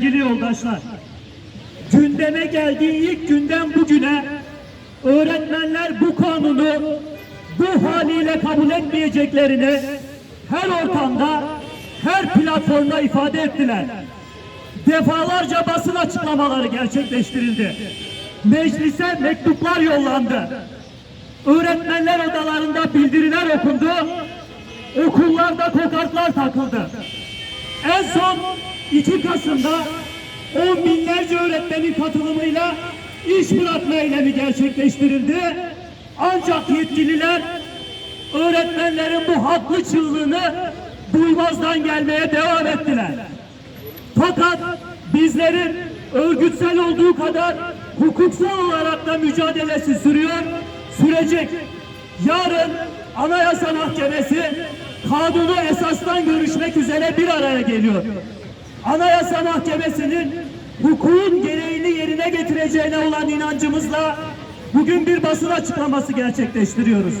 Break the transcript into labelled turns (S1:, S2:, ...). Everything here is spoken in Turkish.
S1: Sevgili yoldaşlar, gündeme geldiği ilk günden bugüne öğretmenler bu kanunu bu haliyle kabul etmeyeceklerini her ortamda, her platformda ifade ettiler. Defalarca basın açıklamaları gerçekleştirildi. Meclise mektuplar yollandı. Öğretmenler odalarında bildiriler okundu. Okullarda kokartlar takıldı. En son 2 Kasım'da on binlerce öğretmenin katılımıyla iş bırakma eylemi gerçekleştirildi. Ancak yetkililer öğretmenlerin bu haklı çığlığını duymazdan gelmeye devam ettiler. Fakat bizlerin örgütsel olduğu kadar hukuksal olarak da mücadelesi sürüyor, sürecek. Yarın Anayasa Mahkemesi kanunu esastan görüşmek üzere bir araya geliyor. Anayasa Mahkemesi'nin hukukun gereğini yerine getireceğine olan inancımızla bugün bir basın açıklaması gerçekleştiriyoruz.